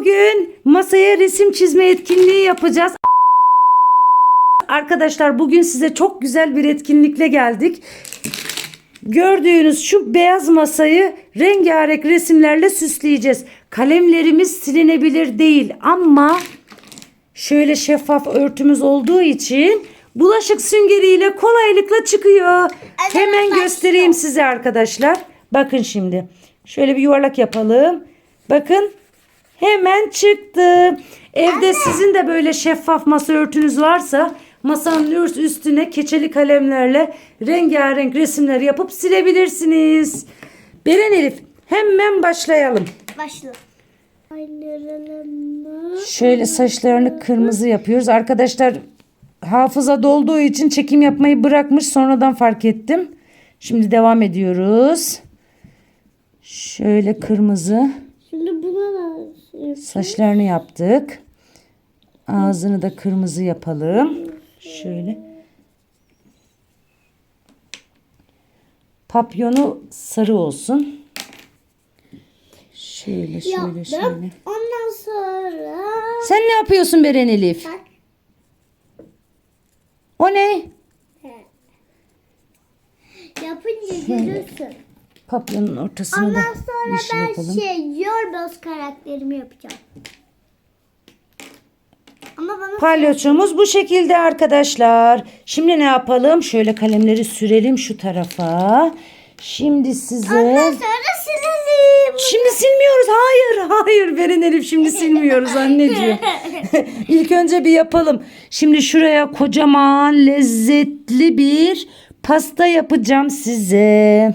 Bugün masaya resim çizme etkinliği yapacağız. Arkadaşlar bugün size çok güzel bir etkinlikle geldik. Gördüğünüz şu beyaz masayı rengarenk resimlerle süsleyeceğiz. Kalemlerimiz silinebilir değil ama şöyle şeffaf örtümüz olduğu için bulaşık süngeriyle kolaylıkla çıkıyor. Hemen başlıyor. göstereyim size arkadaşlar. Bakın şimdi. Şöyle bir yuvarlak yapalım. Bakın hemen çıktı. Evde sizin de böyle şeffaf masa örtünüz varsa masanın üstüne keçeli kalemlerle rengarenk resimler yapıp silebilirsiniz. Beren Elif hemen başlayalım. Başla. Şöyle saçlarını kırmızı yapıyoruz. Arkadaşlar hafıza dolduğu için çekim yapmayı bırakmış. Sonradan fark ettim. Şimdi devam ediyoruz. Şöyle kırmızı saçlarını yaptık. Ağzını da kırmızı yapalım. Şöyle. Papyonu sarı olsun. Şöyle şöyle yaptım. şöyle. Ondan sonra Sen ne yapıyorsun Beren Elif? bak O ne? yapınca görürsün. Papyonun ortasına da Ondan sonra yeşil ben yapalım. şey Yordos karakterimi yapacağım. Ama bana Palyaçomuz bu şekilde arkadaşlar. Şimdi ne yapalım? Şöyle kalemleri sürelim şu tarafa. Şimdi size... ondan sonra silelim. Şimdi silmiyoruz. Hayır, hayır. Beren Elif şimdi silmiyoruz anneciğim. İlk önce bir yapalım. Şimdi şuraya kocaman lezzetli bir pasta yapacağım size.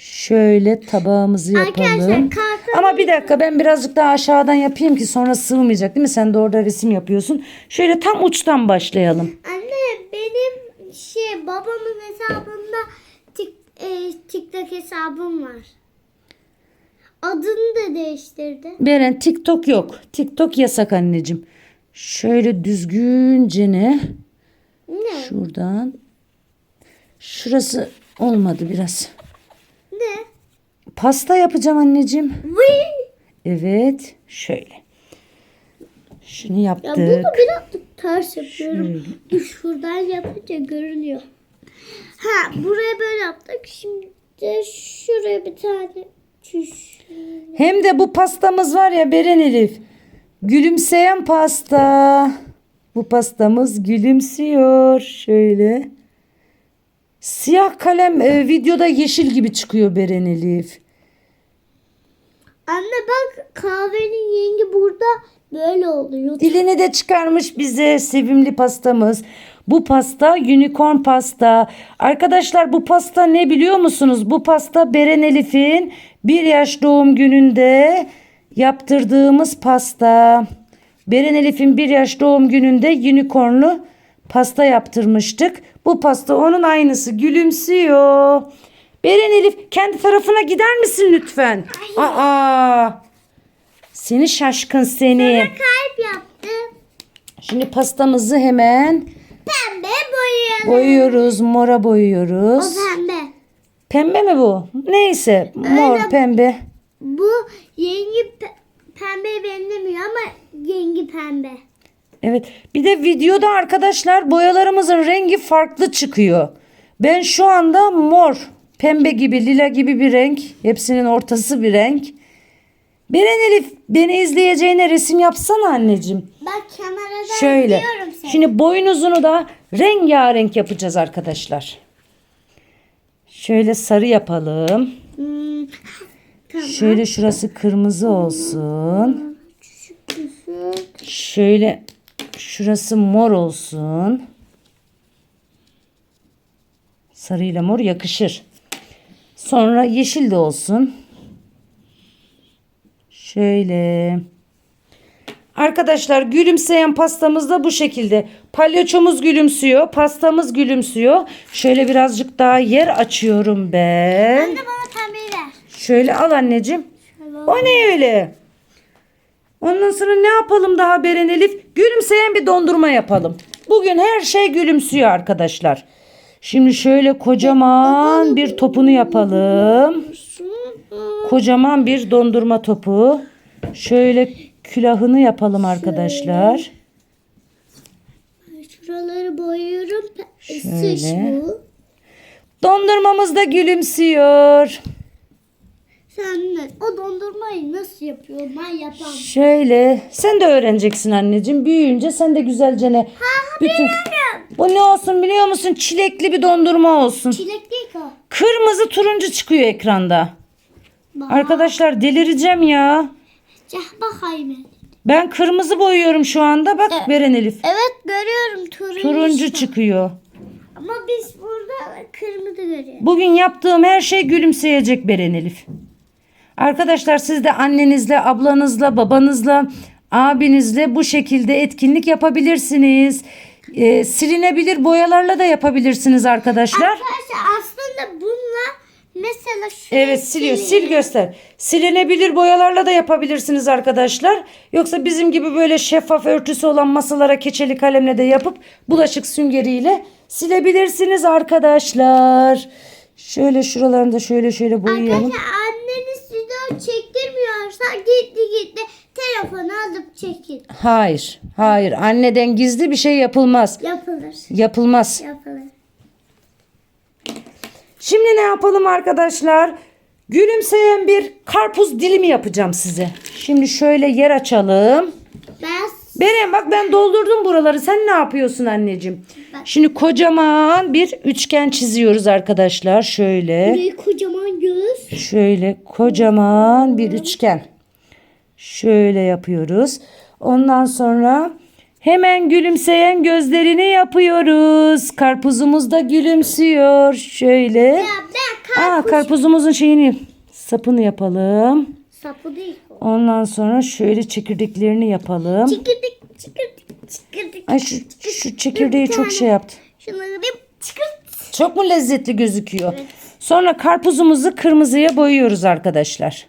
Şöyle tabağımızı yapalım. Ama bir dakika ben birazcık daha aşağıdan yapayım ki sonra sığmayacak değil mi? Sen de orada resim yapıyorsun. Şöyle tam uçtan başlayalım. Anne benim şey babamın hesabında tik, e, TikTok hesabım var. Adını da değiştirdi. Beren TikTok yok. TikTok yasak anneciğim. Şöyle düzgünce ne? Ne? Şuradan. Şurası olmadı biraz. Ne? Pasta yapacağım anneciğim. Vıy! Evet. Şöyle. Şunu Ya yaptık. bunu birazcık ters yapıyorum. Dur şuradan yapınca görünüyor. Ha buraya böyle yaptık. Şimdi şuraya bir tane çüş. Hem de bu pastamız var ya Beren Elif. Gülümseyen pasta. Bu pastamız gülümsüyor. Şöyle. Siyah kalem e, videoda yeşil gibi çıkıyor Beren Elif. Anne bak kahvenin yengi burada böyle oluyor. Dilini de çıkarmış bize sevimli pastamız. Bu pasta unicorn pasta. Arkadaşlar bu pasta ne biliyor musunuz? Bu pasta Beren Elif'in bir yaş doğum gününde yaptırdığımız pasta. Beren Elif'in bir yaş doğum gününde unicornlu pasta yaptırmıştık. Bu pasta onun aynısı gülümsüyor. Beren Elif kendi tarafına gider misin lütfen? Aa, seni şaşkın seni. Kalp yaptım. Şimdi pastamızı hemen Pembe boyayalım. boyuyoruz. Mora boyuyoruz. O pembe. Pembe mi bu? Neyse. Mor, Öyle. pembe. Bu yengi pe- pembeye benzemiyor ama yengi pembe. Evet. Bir de videoda arkadaşlar boyalarımızın rengi farklı çıkıyor. Ben şu anda mor, pembe gibi, lila gibi bir renk. Hepsinin ortası bir renk. Beren Elif beni izleyeceğine resim yapsana anneciğim. Bak kameradan Şöyle. biliyorum seni. Şimdi boynuzunu da rengarenk yapacağız arkadaşlar. Şöyle sarı yapalım. Hmm, tamam. Şöyle şurası kırmızı olsun. Küçük küçük. Şöyle şurası mor olsun. Sarıyla mor yakışır. Sonra yeşil de olsun. Şöyle. Arkadaşlar gülümseyen pastamız da bu şekilde. Palyaçomuz gülümsüyor. Pastamız gülümsüyor. Şöyle birazcık daha yer açıyorum ben. Anne bana pembeyi ver. Şöyle al anneciğim. Şöyle. O ne öyle? Ondan sonra ne yapalım daha Beren Elif? Gülümseyen bir dondurma yapalım. Bugün her şey gülümsüyor arkadaşlar. Şimdi şöyle kocaman bir topunu yapalım. Kocaman bir dondurma topu. Şöyle külahını yapalım arkadaşlar. Şuraları boyuyorum. Şöyle. Dondurmamız da gülümsüyor. Sen o dondurmayı nasıl yapıyor? Ben yapamam. Şöyle sen de öğreneceksin anneciğim. Büyüyünce sen de güzelce ne bütün Bu ne olsun biliyor musun? Çilekli bir dondurma olsun. Çilek değil ki o. Kırmızı turuncu çıkıyor ekranda. Bak. Arkadaşlar delireceğim ya. Cah bakayım. Ben kırmızı boyuyorum şu anda. Bak Beren Elif. Evet görüyorum turuncu. Turuncu çıkıyor. Ama biz burada kırmızı görüyoruz. Bugün yaptığım her şey gülümseyecek Beren Elif. Arkadaşlar siz de annenizle, ablanızla, babanızla, abinizle bu şekilde etkinlik yapabilirsiniz. Ee, silinebilir boyalarla da yapabilirsiniz arkadaşlar. Arkadaşlar aslında bununla mesela şurayı Evet siliyor. Sil göster. Silinebilir boyalarla da yapabilirsiniz arkadaşlar. Yoksa bizim gibi böyle şeffaf örtüsü olan masalara keçeli kalemle de yapıp bulaşık süngeriyle silebilirsiniz arkadaşlar. Şöyle şuralarını da şöyle şöyle boyayalım. Arkadaşlar anneniz video çektirmiyorsa gitti gitti telefonu alıp çekin. Hayır. Hayır. Anneden gizli bir şey yapılmaz. Yapılır. Yapılmaz. Yapılır. Şimdi ne yapalım arkadaşlar? Gülümseyen bir karpuz dilimi yapacağım size. Şimdi şöyle yer açalım. Ben Beren bak ben doldurdum buraları. Sen ne yapıyorsun anneciğim? Şimdi kocaman bir üçgen çiziyoruz arkadaşlar. Şöyle. burayı kocaman göz. Şöyle kocaman bir üçgen. Şöyle yapıyoruz. Ondan sonra hemen gülümseyen gözlerini yapıyoruz. Karpuzumuz da gülümsüyor. Şöyle. Ya ben Aa, karpuz karpuzumuzun şeyini sapını yapalım. sapı değil. Ondan sonra şöyle çekirdeklerini yapalım. Çekirdik çekirdik çekirdik. Ay şu, şu çekirdeği Bir çok tane. şey yaptı. Şunları bir çıkırt. Çok mu lezzetli gözüküyor? Evet. Sonra karpuzumuzu kırmızıya boyuyoruz arkadaşlar.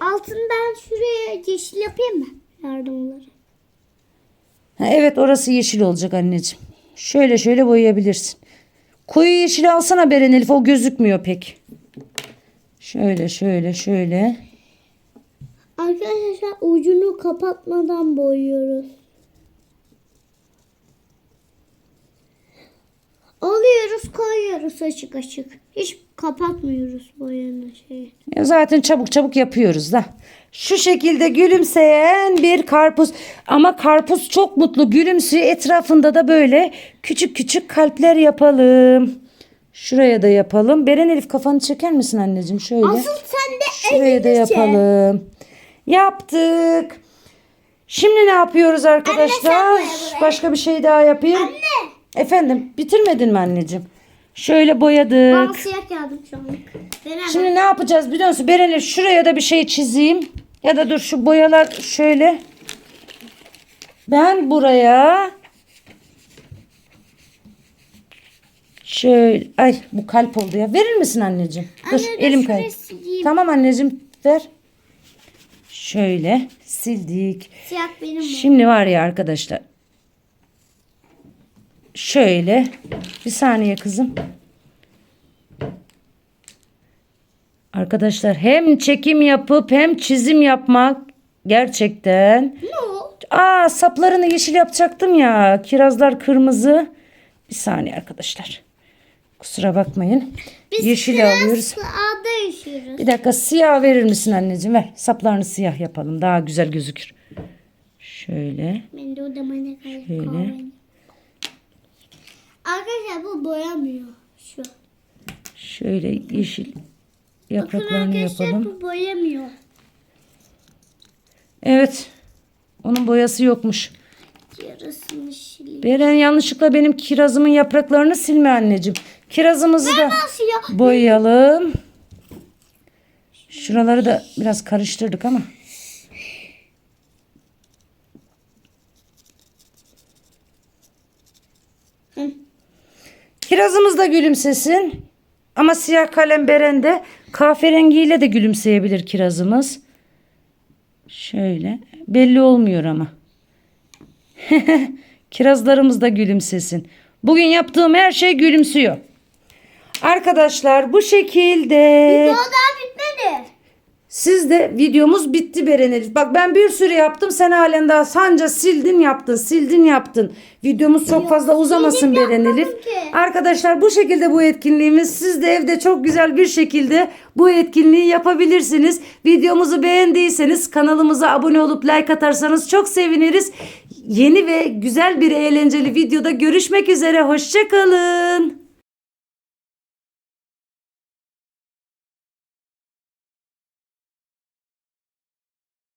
Altından şuraya yeşil yapayım mı? Yardımları. Ha, evet orası yeşil olacak anneciğim. Şöyle şöyle boyayabilirsin. Koyu yeşil alsana Beren Elif o gözükmüyor pek. Şöyle şöyle şöyle. Arkadaşlar ucunu kapatmadan boyuyoruz. Alıyoruz koyuyoruz açık açık. Hiç kapatmıyoruz boyanın şeyi. Ya zaten çabuk çabuk yapıyoruz da. Şu şekilde gülümseyen bir karpuz. Ama karpuz çok mutlu gülümsüyor. Etrafında da böyle küçük küçük kalpler yapalım. Şuraya da yapalım. Beren Elif kafanı çeker misin anneciğim? Şöyle. Asıl sen de Şuraya da yapalım. Yaptık. Şimdi ne yapıyoruz arkadaşlar? buraya. Başka bir şey daha yapayım. Anne. Efendim bitirmedin mi anneciğim? Şöyle Ben boyadık. siyah yazdım şu anlık. Beraber. Şimdi ne yapacağız biliyor musun? Beren Elif, şuraya da bir şey çizeyim. Ya da dur şu boyalar şöyle. Ben buraya şöyle ay bu kalp oldu ya. Verir misin anneciğim? Dur Anne, dur elim kaydı. Tamam anneciğim ver. Şöyle sildik. Siyah benim. Şimdi var ya arkadaşlar. Şöyle. Bir saniye kızım. Arkadaşlar hem çekim yapıp hem çizim yapmak gerçekten. Ne o? Aa saplarını yeşil yapacaktım ya. Kirazlar kırmızı. Bir saniye arkadaşlar. Kusura bakmayın. Biz yeşil alıyoruz. Bir dakika siyah verir misin anneciğim? Ver. Saplarını siyah yapalım. Daha güzel gözükür. Şöyle. Ben de ne kadar Şöyle. Arkadaşlar bu boyamıyor. Şu. Şöyle yeşil Bakın yapraklarını arkadaşlar yapalım. bu boyamıyor. Evet. Onun boyası yokmuş. Yarısını şili. Beren yanlışlıkla benim kirazımın yapraklarını silme anneciğim. Kirazımızı da boyayalım. Şuraları da biraz karıştırdık ama. Kirazımız da gülümsesin. Ama siyah kalem Beren'de kahverengiyle de gülümseyebilir kirazımız. Şöyle. Belli olmuyor ama. Kirazlarımız da gülümsesin. Bugün yaptığım her şey gülümsüyor. Arkadaşlar bu şekilde. O daha bitmedi. Siz de videomuz bitti Beren Elif. Bak ben bir sürü yaptım. Sen halen daha sanca sildin yaptın. Sildin yaptın. Videomuz çok fazla uzamasın sildim Beren yapmadım Elif. ki. Arkadaşlar bu şekilde bu etkinliğimiz. Siz de evde çok güzel bir şekilde bu etkinliği yapabilirsiniz. Videomuzu beğendiyseniz kanalımıza abone olup like atarsanız çok seviniriz. Yeni ve güzel bir eğlenceli videoda görüşmek üzere. Hoşçakalın.